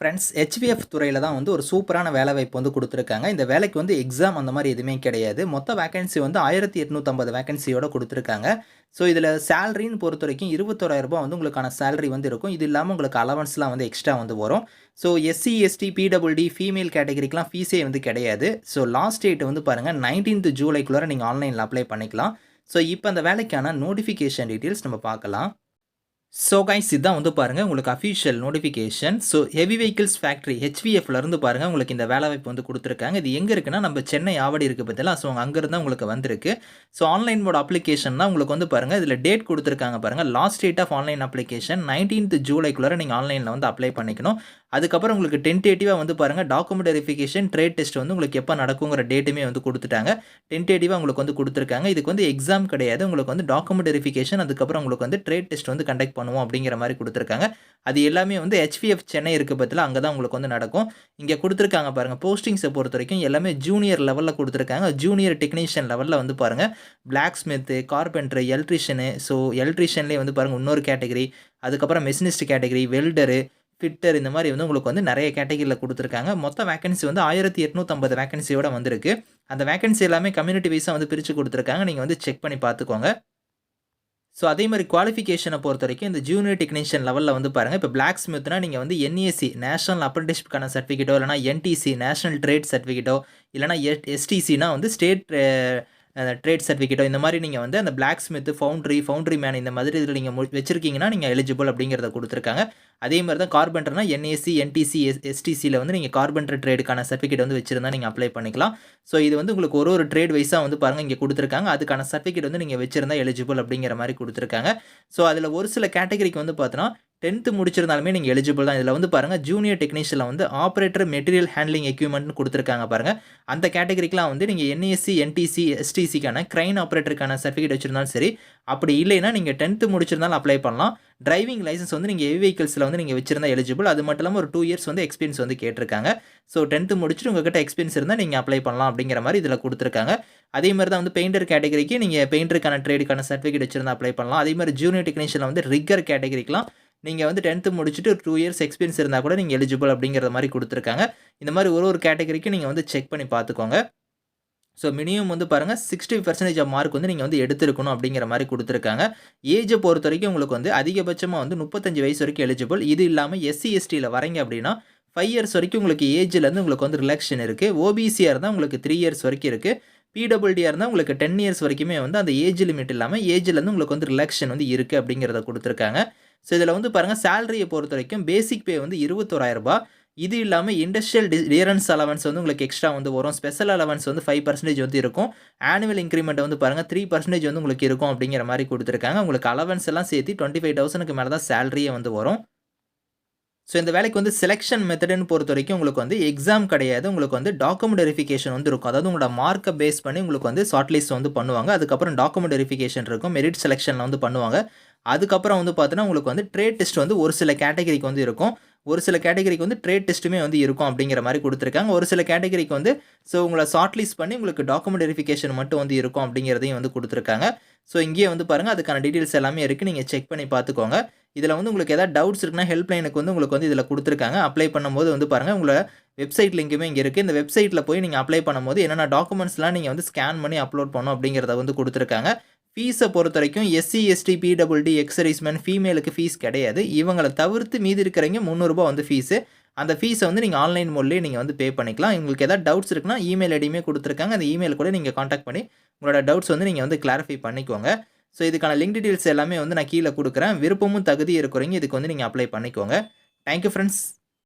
Friends HVF துறையில் தான் வந்து ஒரு சூப்பரான வேலை வாய்ப்பு வந்து கொடுத்துருக்காங்க. இந்த வேலைக்கு வந்து எக்ஸாம் அந்த மாதிரி எதுவுமே கிடையாது. மொத்த வேகன்சி வந்து ஆயிரத்தி எட்நூற்றம்பது வேகன்சியோட கொடுத்துருக்காங்க. ஸோ இதில் சேலரின்னு பொறுத்த வரைக்கும் இருபத்தோராயிரரூபா வந்து உங்களுக்கான சேலரி வந்து இருக்கும். இது இல்லாமல் உங்களுக்கு அலவன்ஸ்லாம் வந்து எக்ஸ்ட்ரா வந்து வரும். So SC ST PWD female கேட்டகரிக்கெலாம் ஃபீஸே வந்து கிடையாது. ஸோ லாஸ்ட் டேட் வந்து பாருங்கள் நைன்டீன்த் ஜூலைக்குள்ளே நீங்கள் ஆன்லைனில் அப்ளை பண்ணிக்கலாம். ஸோ இப்போ அந்த வேலைக்கான நோட்டிஃபிகேஷன் டீட்டெயில்ஸ் நம்ம பார்க்கலாம். ஸோ கைஸ் இதான் வந்து பாருங்கள் உங்களுக்கு official notification so heavy vehicles factory ஹெச்விஎஃப்ல இருந்து பாருங்கள் உங்களுக்கு இந்த வேலை வாய்ப்பு வந்து கொடுத்துருக்காங்க. இது எங்கே இருக்குன்னா நம்ம சென்னை ஆவடி இருக்குது பார்த்தீங்களா? ஸோ அங்கேருந்து உங்களுக்கு வந்திருக்கு. ஸோ ஆன்லைன் மோட் அப்ளிகேஷன் தான் உங்களுக்கு வந்து பாருங்கள் இதில் டேட் கொடுத்துருக்காங்க பாருங்கள் last date of online application nineteenth ஜூலைக்குள்ளே நீங்கள் ஆன்லைனில் வந்து அப்ளை பண்ணிக்கணும். அதுக்கப்புறம் உங்களுக்கு டென்டேட்டிவாக வந்து பாருங்கள் டாக்குமெண்ட் வெரிஃபிகேஷன் ட்ரேட் டெஸ்ட் வந்து உங்களுக்கு எப்போ நடக்குங்கிற டேட்டுமே வந்து கொடுத்துட்டாங்க. டென்டேட்டிவாக உங்களுக்கு வந்து கொடுத்துருக்காங்க. இதுக்கு வந்து எக்ஸாம் கிடையாது. உங்களுக்கு வந்து டாக்குமெண்ட் வெரிஃபிகேஷன் அதுக்கப்புறம் உங்களுக்கு வந்து ட்ரேட் டெஸ்ட் வந்து கண்டக்ட் பண்ணுவோம் அப்படிங்கிற மாதிரி கொடுத்துருக்காங்க. அது எல்லாமே வந்து ஹெச்பிஎஃப் சென்னை இருக்குது பற்றில அங்கே தான் உங்களுக்கு வந்து நடக்கும். இங்கே கொடுத்துருக்காங்க பாருங்கள் போஸ்டிங்ஸை பொறுத்த வரைக்கும் எல்லாமே ஜூனியர் லெவலில் கொடுத்துருக்காங்க. ஜூனியர் டெக்னீஷியன் லெவலில் வந்து பாருங்கள் பிளாக் ஸ்மித்து கார்பெண்டர் எலக்ட்ரிஷியனு ஸோ எலக்ட்ரிஷியன்லேயே வந்து பாருங்கள் இன்னொரு கேட்டகரி அதுக்கப்புறம் மெஷினிஸ்ட் கேட்டகரி வெல்டரு ஃபிட்டர் இந்த மாதிரி வந்து உங்களுக்கு வந்து நிறைய கேட்டகரியில் கொடுத்துருக்காங்க. மொத்த வேகன்சி வந்து ஆயிரத்தி எட்நூற்றம்பது வேகன்சியோட வந்திருக்கு. அந்த வேகன்சி எல்லாமே கம்யூனிட்டி வைஸாக வந்து பிரித்து கொடுத்துருக்காங்க. நீங்கள் வந்து செக் பண்ணி பார்த்துக்கோங்க. ஸோ அதே மாதிரி குவாலிஃபிகேஷனை பொறுத்த வரைக்கும் இந்த ஜூனியர் டெக்னீஷியன் லெவலில் வந்து பாருங்கள் இப்போ பிளாக் ஸ்மித்னா நீங்கள் வந்து என்ஏசி நேஷனல் அப்ரண்டிஸ்க்கான சர்டிஃபிகேட்டோ இல்லைனா என்டிசி நேஷனல் ட்ரேட் சர்டிஃபிகேட்டோ இல்லைனா எஸ்டிசினா வந்து ஸ்டேட் ட்ரேட் சர்டிஃபிகேட்டோ இந்த மாதிரி நீங்கள் வந்து அந்த blacksmith foundry foundry man இந்த மாதிரி இதில் நீங்கள் வச்சிருக்கீங்கன்னா நீங்கள் எலிஜிபிள் அப்படிங்கிறத கொடுத்துருக்காங்க. அதே மாதிரி தான் கார்பெண்டர்னா N A C N T C S எஸ்டிசியில் வந்து நீங்கள் கார்பெண்டர் ட்ரேடுக்கான சர்டிஃபிகேட் வந்து வச்சிருந்தா நீங்கள் அப்ளை பண்ணிக்கலாம். ஸோ இது வந்து உங்களுக்கு ஒரு ஒரு ட்ரேட் வைஸாக வந்து பாருங்கள் இங்கே கொடுத்துருக்காங்க. அதுக்கான சர்டிஃபிகேட் வந்து நீங்கள் வச்சிருந்தா எலிஜிபிள் அப்படிங்கிற மாதிரி கொடுத்துருக்காங்க. ஸோ அதில் ஒரு சில கேட்டகரிக்கு வந்து பார்த்தோன்னா டென்த்து முடிச்சிருந்தாலுமே நீங்கள் எலிஜிபிள் தான். இதில் வந்து பாருங்கள் ஜூனியர் டெக்னீஷியனில் வந்து ஆப்ரேட்டர் மெட்டீரியல் ஹேண்ட்லிங் எக்யூப்மெண்ட்னு கொடுத்துருக்காங்க பாருங்கள் அந்த கேட்டகரிக்கெலாம் வந்து நீங்கள் N A C N T C எஸ்டிசிக்கான crane ஆப்ரேட்டருக்கான சர்டிஃபிகேட் வச்சிருந்தாலும் சரி அப்படி இல்லைன்னா நீங்கள் டென்த்து முடிச்சிருந்தாலும் அப்ளை பண்ணலாம். டிரைவிங் லைசன்ஸ் வந்து நீங்கள் ஹெவி வெஹிக்கல்ஸில் வந்து நீங்கள் வச்சிருந்தா எலிஜிபிள் அது மட்டும் இல்லாமல் ஒரு டூ இயர்ஸ் வந்து எக்ஸ்பீரியன்ஸ் வந்து கேட்டிருக்காங்க. ஸோ டென்த்து முடிச்சுட்டு உங்கள்கிட்ட எக்ஸ்பீரியன்ஸ் இருந்தால் நீங்கள் அப்ளை பண்ணலாம் அப்படிங்கிற மாதிரி இதில் கொடுத்துருக்காங்க. அதே மாதிரி தான் வந்து பெயிண்டர் கேட்டகரிக்கு நீங்கள் பெயிண்டருக்கான ட்ரேடுக்கான சர்டிஃபிகேட் வச்சிருந்தா அப்ளை பண்ணலாம். அதே மாதிரி ஜூனியர் டெக்னீஷியனில் வந்து ரிக்கர் கேட்டகரிக்கெலாம் நீங்கள் வந்து டென்த்து முடிச்சுட்டு டூ இயர்ஸ் எக்ஸ்பீரியன்ஸ் இருந்தால் கூட நீங்கள் எலிஜிபிள் அப்படிங்கிற மாதிரி கொடுத்துருக்காங்க. இந்த மாதிரி ஒரு ஒரு கேட்டகரிக்கும் நீங்கள் வந்து செக் பண்ணி பார்த்துக்கோங்க. ஸோ மினிமம் வந்து பாருங்கள் சிக்ஸ்டி பர்சன்டேஜ் ஆஃப் மார்க் வந்து நீங்கள் வந்து எடுத்துருக்கணும் அப்படிங்கிற மாதிரி கொடுத்துருக்காங்க. ஏஜை பொறுத்த வரைக்கும் உங்களுக்கு வந்து அதிகபட்சமாக வந்து முப்பத்தஞ்சு வயசு வரைக்கும் எலிஜிபிள் இது இல்லாமல் எஸ்சி எஸ்டியில் வரீங்க அப்படின்னா ஃபைவ் இயர்ஸ் வரைக்கும் உங்களுக்கு ஏஜ்லேருந்து உங்களுக்கு வந்து ரிலாக்ஷன் இருக்குது ஓபிசியாக இருந்தால் உங்களுக்கு த்ரீ இயர்ஸ் வரைக்கும் இருக்குது பிடபிள்டியாக இருந்தால் உங்களுக்கு டென் இயர்ஸ் வரைக்குமே வந்து அந்த ஏஜ் லிமிட் இல்லாமல் ஏஜ்லேருந்து உங்களுக்கு வந்து ரிலாக்ஷன் வந்து இருக்குது அப்படிங்கிறத கொடுத்துருக்காங்க. ஸோ இதில் வந்து பாருங்கள் சேலரியை பொறுத்த வரைக்கும் பேசிக் பே வந்து இருபத்தோராயிரரூபா இது இல்லாமல் இண்டஸ்ட்ரியல் டியரன்ஸ் அலவன்ஸ் வந்து உங்களுக்கு எக்ஸ்ட்ரா வந்து வரும். ஸ்பெஷல் அலவன்ஸ் வந்து ஃபைவ் பர்சன்டேஜ் வந்து இருக்கும். ஆனுவல் இன்க்ரிமெண்ட் வந்து பாருங்கள் த்ரீ பர்சன்டேஜ் வந்து உங்களுக்கு இருக்கும் அப்படிங்கிற மாதிரி கொடுத்துருக்காங்க. உங்களுக்கு அலவன்ஸ் எல்லாம் சேர்த்து டுவெண்ட்டி ஃபைவ் தௌசண்ட்க்கு மேலே தான் சேலரியே வந்து வரும். ஸோ இந்த வேலைக்கு வந்து செலெக்ஷன் மெத்தடுன்னு பொறுத்த வரைக்கும் உங்களுக்கு வந்து எக்ஸாம் கிடையாது. உங்களுக்கு வந்து டாக்குமெண்ட் வெரிஃபிகேஷன் வந்து இருக்கும். அதாவது உங்களோட மார்க்கை பேஸ் பண்ணி உங்களுக்கு வந்து ஷார்ட் லிஸ்ட் வந்து பண்ணுவாங்க. அதுக்கப்புறம் டாக்குமெண்ட் வெரிஃபிகேஷன் இருக்கும். மெரிட் செலெக்ஷனில் வந்து பண்ணுவாங்க. அதுக்கப்புறம் வந்து பார்த்தோன்னா உங்களுக்கு வந்து ட்ரேட் டெஸ்ட் வந்து ஒரு சில கேட்டகரிக்கு வந்து இருக்கும். ஒரு சில கேட்டகரிக்கு வந்து ட்ரேட் டெஸ்ட்டுமே வந்து இருக்கும் அப்படிங்கிற மாதிரி கொடுத்துருக்காங்க. ஒரு சில கேட்டகரிக்கு வந்து ஸோ உங்களை ஷார்ட் லிஸ்ட் பண்ணி உங்களுக்கு டாக்குமெண்ட் வெரிஃபிகேஷன் மட்டும் வந்து இருக்கும் அப்படிங்கிறதையும் வந்து கொடுத்துருக்காங்க. ஸோ இங்கேயே வந்து பாருங்கள் அதுக்கான டீட்டெயில்ஸ் எல்லாமே இருக்குது நீங்கள் செக் பண்ணி பார்த்துக்கோங்க. இதில் வந்து உங்களுக்கு எதாவது டவுட்ஸ் இருக்குன்னா ஹெல்ப்லைனுக்கு வந்து உங்களுக்கு வந்து இதில் கொடுத்துருக்காங்க. அப்ளை பண்ணும்போது வந்து பாருங்கள் உங்களை வெப்சைட் லிங்க்குமே இங்கே இருக்குது இந்த வெப்சைட்டில் போய் நீங்கள் அப்ளை பண்ணும்போது என்னென்ன டாக்குமெண்ட்ஸ்லாம் நீங்கள் வந்து ஸ்கேன் பண்ணி அப்லோட் பண்ணணும் அப்படிங்கிறத வந்து கொடுத்துருக்காங்க. ஃபீஸை பொறுத்த வரைக்கும் SC ST PWD ex servicemen ஃபீமேலுக்கு fees கிடையாது. இவங்களை தவிர்த்து மீதி இருக்கிறவங்க முந்நூறுரூபா வந்து ஃபீஸு அந்த ஃபீஸை வந்து நீங்கள் ஆன்லைன் மோட்லேயே நீங்கள் வந்து பே பண்ணிக்கலாம். உங்களுக்கு எதாவது டவுட்ஸ் இருக்குன்னா இமெயில் ஐடியுமே கொடுத்துருக்காங்க. அந்த இமெயில் கூட நீங்கள் காண்டாக்ட் பண்ணி உங்களோட டவுட்ஸ் வந்து நீங்கள் வந்து கிளாரிஃபை பண்ணிக்கோங்க. ஸோ இதுக்கான லிங்க் டீட்டெயில்ஸ் எல்லாமே வந்து நான் கீழே கொடுக்குறேன். விருப்பமும் தகுதி இருக்கிறவங்க இதுக்கு வந்து நீங்கள் அப்ளை பண்ணிக்கோங்க. Thank you friends